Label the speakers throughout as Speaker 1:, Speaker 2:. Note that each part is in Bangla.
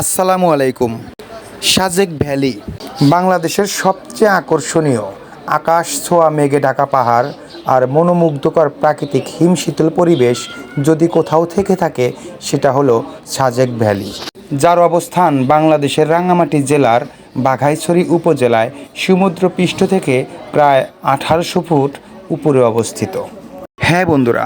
Speaker 1: আসসালামু আলাইকুম। সাজেক ভ্যালি, বাংলাদেশের সবচেয়ে আকর্ষণীয় আকাশ ছোঁয়া মেঘে ঢাকা পাহাড় আর মনোমুগ্ধকর প্রাকৃতিক হিমশীতল পরিবেশ যদি কোথাও থেকে থাকে, সেটা হলো সাজেক ভ্যালি। যার অবস্থান বাংলাদেশের রাঙ্গামাটি জেলার বাঘাইছড়ি উপজেলায়, সমুদ্রপৃষ্ঠ থেকে প্রায় আঠারোশো ফুট উপরে অবস্থিত। হ্যাঁ বন্ধুরা,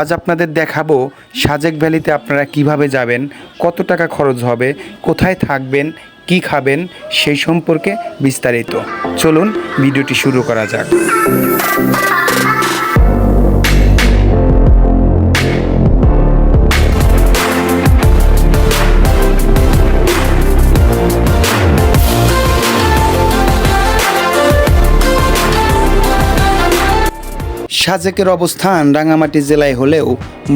Speaker 1: আজ আপনাদের দেখাবো সাজেক ভ্যালিতে আপনারা কীভাবে যাবেন, কত টাকা খরচ হবে, কোথায় থাকবেন, কি খাবেন, সেই সম্পর্কে বিস্তারিত। চলুন, ভিডিওটি শুরু করা যাক। সাজেকের অবস্থান রাঙামাটি জেলায় হলেও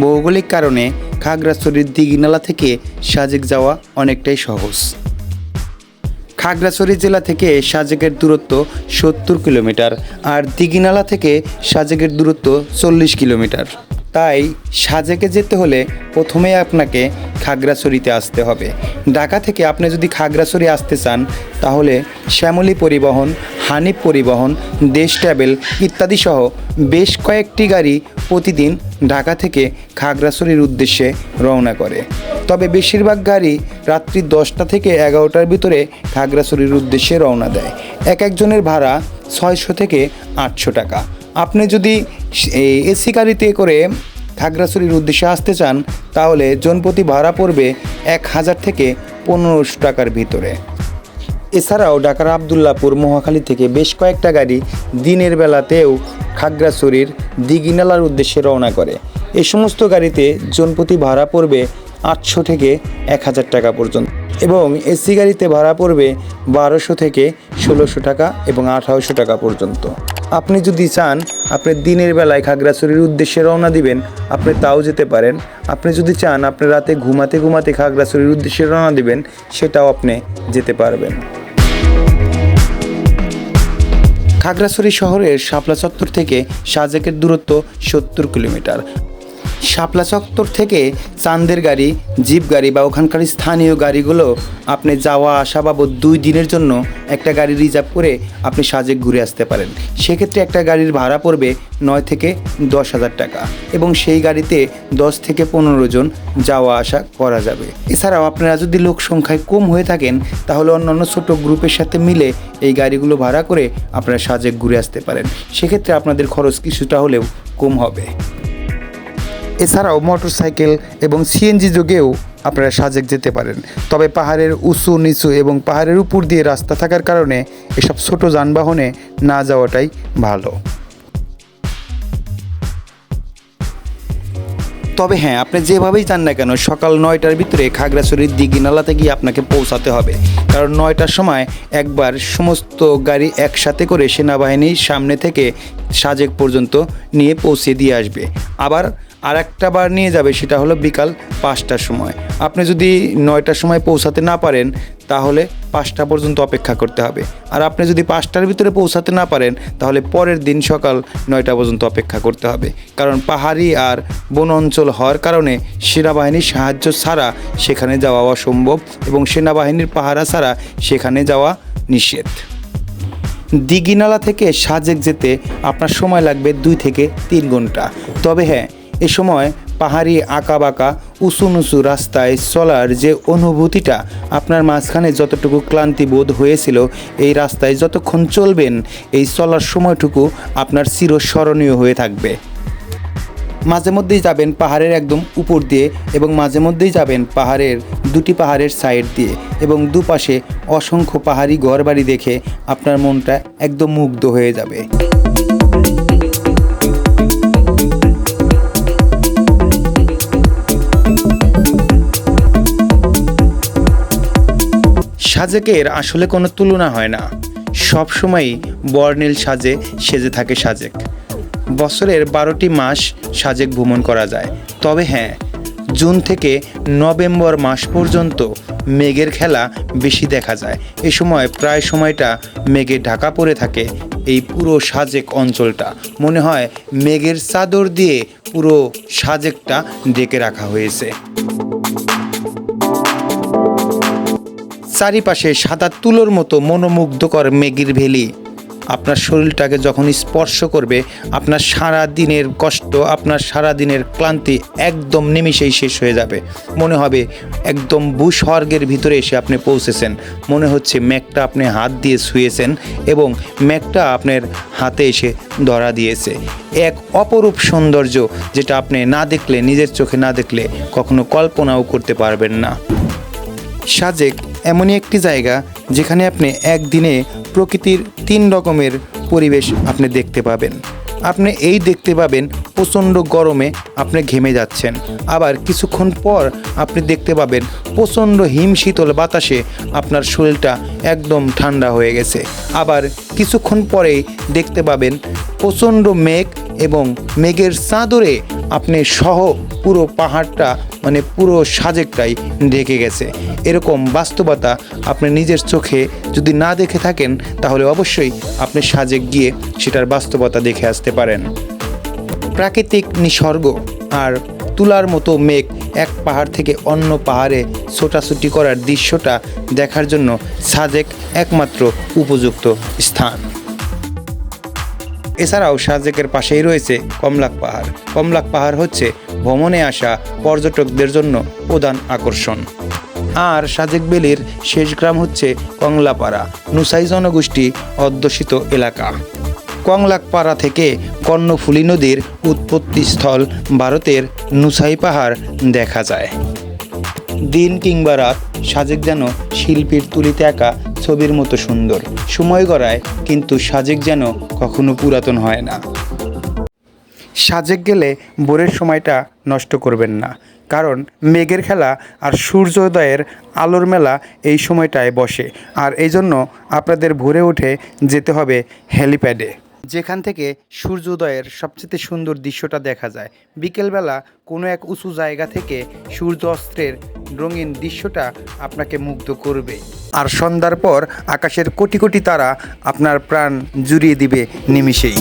Speaker 1: ভৌগোলিক কারণে খাগড়াছড়ির দিঘিনালা থেকে সাজেক যাওয়া অনেকটাই সহজ। খাগড়াছড়ি জেলা থেকে সাজেকের দূরত্ব সত্তর কিলোমিটার আর দিঘিনালা থেকে সাজেকের দূরত্ব চল্লিশ কিলোমিটার। তাই সাজেকে যেতে হলে প্রথমেই আপনাকে খাগড়াছড়িতে আসতে হবে। ঢাকা থেকে আপনি যদি খাগড়াছড়ি আসতে চান, তাহলে শ্যামলী পরিবহন, হানিফ পরিবহন, দেশ ট্রাভেল ইত্যাদি সহ বেশ কয়েকটি গাড়ি প্রতিদিন ঢাকা থেকে খাগড়াছড়ির উদ্দেশ্যে রওনা করে। তবে বেশিরভাগ গাড়ি রাত্রি দশটা থেকে এগারোটার ভিতরে খাগড়াছড়ির উদ্দেশ্যে রওনা দেয়। এক একজনের ভাড়া ছয়শো থেকে আটশো টাকা। আপনি যদি এসি গাড়িতে করে খাগড়াছড়ির উদ্দেশ্যে আসতে চান, তাহলে জনপ্রতি ভাড়া পড়বে এক হাজার থেকে পনেরোশো টাকার ভিতরে। এছাড়াও ঢাকার আবদুল্লাপুর মহাখালী থেকে বেশ কয়েকটা গাড়ি দিনের বেলাতেও খাগড়াছড়ির দিঘিনালার উদ্দেশ্যে রওনা করে। এই সমস্ত গাড়িতে জনপ্রতি ভাড়া পড়বে আটশো থেকে এক হাজার টাকা পর্যন্ত। এবং এসি গাড়িতে ভাড়া পড়বে বারোশো থেকে ষোলোশো টাকা এবং আঠারোশো টাকা পর্যন্ত। আপনি যদি চান, আপনি দিনের বেলায় খাগড়াছড়ির উদ্দেশ্যে রওনা দিবেন, আপনি তাও যেতে পারেন। আপনি যদি চান, আপনি রাতে ঘুমাতে ঘুমাতে খাগড়াছড়ির উদ্দেশ্যে রওনা দিবেন, সেটাও আপনি যেতে পারবেন। খাগড়াছড়ি শহরের শাপলা চত্বর থেকে সাজেকের দূরত্ব সত্তর কিলোমিটার। শাপলা চত্বর থেকে চান্দের গাড়ি, জিপ গাড়ি বা ওখানকার স্থানীয় গাড়িগুলো আপনি যাওয়া আসা বাবদ দুই দিনের জন্য একটা গাড়ি রিজার্ভ করে আপনি সাজেক ঘুরে আসতে পারেন। সেক্ষেত্রে একটা গাড়ির ভাড়া পড়বে নয় থেকে দশ হাজার টাকা এবং সেই গাড়িতে দশ থেকে পনেরো জন যাওয়া আসা করা যাবে। এছাড়াও আপনারা যদি লোক সংখ্যায় কম হয়ে থাকেন, তাহলে অন্যান্য ছোট গ্রুপের সাথে মিলে এই গাড়িগুলো ভাড়া করে আপনারা সাজেক ঘুরে আসতে পারেন। সেক্ষেত্রে আপনাদের খরচ কিছুটা হলেও কম হবে। এছাড়াও মোটরসাইকেল এবং সিএনজি যোগেও আপনারা সাজেক যেতে পারেন। তবে পাহাড়ের উঁচু, নিচু এবং পাহাড়ের উপর দিয়ে রাস্তা থাকার কারণে এসব ছোট যানবাহনে না যাওয়াটাই ভালো। তবে হ্যাঁ আপনি যেভাবেই যান না কেন, সকাল নয়টার ভিতরে খাগড়াছড়ির দিঘিনালাতে গিয়ে আপনাকে পৌঁছাতে হবে। কারণ নয়টার সময় একবার সমস্ত গাড়ি একসাথে করে সেনাবাহিনীর সামনে থেকে সাজেক পর্যন্ত নিয়ে পৌঁছে দিয়ে আসবে। আবার আর একটা বার নিয়ে যাবে, সেটা হলো বিকাল পাঁচটার সময়। আপনি যদি নয়টার সময় পৌঁছাতে না পারেন, তাহলে পাঁচটা পর্যন্ত অপেক্ষা করতে হবে। আর আপনি যদি পাঁচটার ভিতরে পৌঁছাতে না পারেন, তাহলে পরের দিন সকাল নয়টা পর্যন্ত অপেক্ষা করতে হবে। কারণ পাহাড়ি আর বন অঞ্চল হওয়ার কারণে সেনাবাহিনীর সাহায্য ছাড়া সেখানে যাওয়া অসম্ভব এবং সেনাবাহিনীর পাহারা ছাড়া সেখানে যাওয়া নিষেধ। দিঘিনালা থেকে সাজেক যেতে আপনার সময় লাগবে দুই থেকে তিন ঘণ্টা। তবে হ্যাঁ এ সময় পাহাড়ি আঁকা বাঁকা উঁচু নুচু রাস্তায় চলার যে অনুভূতিটা আপনার মাঝখানে যতটুকু ক্লান্তি বোধ হয়েছিল, এই রাস্তায় যতক্ষণ চলবেন, এই চলার সময়টুকু আপনার চিরস্মরণীয় হয়ে থাকবে। মাঝে মধ্যেই যাবেন পাহাড়ের একদম উপর দিয়ে এবং মাঝে মধ্যেই যাবেন পাহাড়ের দুটি পাহাড়ের সাইড দিয়ে এবং দুপাশে অসংখ্য পাহাড়ি ঘরবাড়ি দেখে আপনার মনটা একদম মুগ্ধ হয়ে যাবে। সাজেকের আসলে কোনো তুলনা হয় না। সবসময়ই বর্ণিল সাজে সেজে থাকে সাজেক। বছরের বারোটি মাস সাজেক ভ্রমণ করা যায়। তবে হ্যাঁ জুন থেকে নভেম্বর মাস পর্যন্ত মেঘের খেলা বেশি দেখা যায়। এ সময় প্রায় সময়টা মেঘে ঢাকা পড়ে থাকে এই পুরো সাজেক অঞ্চলটা। মনে হয় মেঘের চাদর দিয়ে পুরো সাজেকটা ডেকে রাখা হয়েছে। চারিপাশে সাদা তুলোর মতো মনোমুগ্ধকর মেঘের ভেলি। আপনার শরীরটাকে যখন স্পর্শ করবে, আপনার সারা দিনের কষ্ট, আপনার সারা দিনের ক্লান্তি একদম নিমিষেই শেষ হয়ে যাবে। মনে হবে একদম ভূস্বর্গের ভিতরে এসে আপনি পৌঁছেছেন। মনে হচ্ছে মেঘটা আপনি হাত দিয়ে শুয়েছেন এবং মেঘটা আপনার হাতে এসে ধরা দিয়েছে। এক অপরূপ সৌন্দর্য যেটা আপনি না দেখলে, নিজের চোখে না দেখলে কখনো কল্পনাও করতে পারবেন না। সাজেক এমনই একটি জায়গা যেখানে আপনি একদিনে প্রকৃতির তিন রকমের পরিবেশ আপনি দেখতে পাবেন। আপনি এই দেখতে পাবেন প্রচণ্ড গরমে আপনি ঘেমে যাচ্ছেন। আবার কিছুক্ষণ পর আপনি দেখতে পাবেন প্রচণ্ড হিম শীতল বাতাসে আপনার শরীরটা একদম ঠান্ডা হয়ে গেছে। আবার কিছুক্ষণ পরেই দেখতে পাবেন প্রচণ্ড মেঘ এবং মেঘের চাদরে আপনি সহ পুরো পাহাড়টা মানে পুরো সাজেকটাই ঢেকে গেছে। এরকম বাস্তবতা আপনি নিজের চোখে যদি না দেখে থাকেন, তাহলে অবশ্যই আপনি সাজেক গিয়ে সেটার বাস্তবতা দেখে আসতে পারেন। প্রাকৃতিক নিসর্গ আর তুলার মতো মেঘ এক পাহাড় থেকে অন্য পাহাড়ে ছোটাছুটি করার দৃশ্যটা দেখার জন্য সাজেক একমাত্র উপযুক্ত স্থান। এছাড়াও সাজেকের পাশেই রয়েছে কমলাক পাহাড়। কমলাক পাহাড় হচ্ছে ভ্রমণে আসা পর্যটকদের জন্য প্রধান আকর্ষণ। আর সাজেক বেলির শেষ গ্রাম হচ্ছে কংলাপাড়া, নুসাই জনগোষ্ঠী অধ্যুষিত এলাকা। কংলাকপাড়া থেকে কর্ণফুলী নদীর উৎপত্তিস্থল ভারতের নুসাই পাহাড় দেখা যায়। দিন কিংবা রাত, সাজেক যেন শিল্পীর তুলিতে আঁকা ছবির মতো সুন্দর। সময় গড়ায়, কিন্তু সাজেক যেন কখনো পুরাতন হয় না। সাজেক গেলে ভোরের সময়টা নষ্ট করবেন না। কারণ মেঘের খেলা আর সূর্যোদয়ের আলোর মেলা এই সময়টায় বসে। আর এই জন্য আপনাদের ভোরে উঠে যেতে হবে হেলিপ্যাডে। যেখান থেকে সূর্যোদয়ের সবচেয়ে সুন্দর দৃশ্যটা দেখা যায়। বিকেলবেলা কোনো এক উঁচু জায়গা থেকে সূর্য অস্ত্রের রঙিন দৃশ্যটা আপনাকে মুগ্ধ করবে। আর সন্ধ্যার পর আকাশের কোটি কোটি তারা আপনার প্রাণ জুড়িয়ে দিবে নিমিষেই।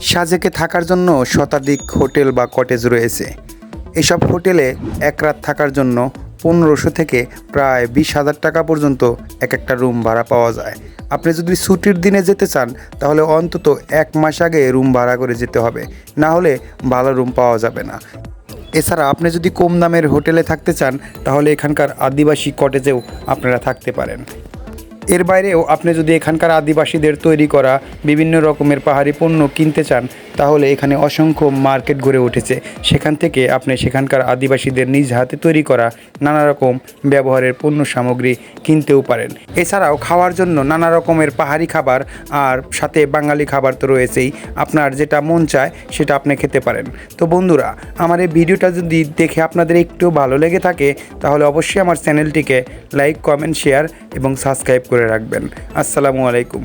Speaker 1: সাজেকে থাকার জন্য শতাধিক হোটেল বা কটেজ রয়েছে। এসব হোটেলে এক রাত থাকার জন্য পনেরোশো থেকে প্রায় বিশ হাজার টাকা পর্যন্ত এক একটা রুম ভাড়া পাওয়া যায়। আপনি যদি ছুটির দিনে যেতে চান, তাহলে অন্তত এক মাস আগে রুম ভাড়া করে যেতে হবে। না হলে ভালো রুম পাওয়া যাবে না। এছাড়া আপনি যদি কম দামের হোটেলে থাকতে চান, তাহলে এখানকার আদিবাসী কটেজেও আপনারা থাকতে পারেন। এর বাইরেও আপনি যদি এখানকার আদিবাসীদের তৈরি করা বিভিন্ন রকমের পাহাড়ি পণ্য কিনতে চান, তাহলে এখানে অসংখ্য মার্কেট গড়ে উঠেছে। সেখান থেকে আপনি সেখানকার আদিবাসীদের নিজ হাতে তৈরি করা নানা রকম ব্যবহারের পণ্য সামগ্রী কিনতেও পারেন। এছাড়াও খাওয়ার জন্য নানা রকমের পাহাড়ি খাবার আর সাথে বাঙালি খাবার তো রয়েছেই। আপনার যেটা মন চায় সেটা আপনি খেতে পারেন। তো বন্ধুরা, আমার এই ভিডিওটা যদি দেখে আপনাদের একটু ভালো লেগে থাকে, তাহলে অবশ্যই আমার চ্যানেলটিকে লাইক, কমেন্ট, শেয়ার এবং সাবস্ক্রাইব করে রাখবেন। আসসালামু আলাইকুম।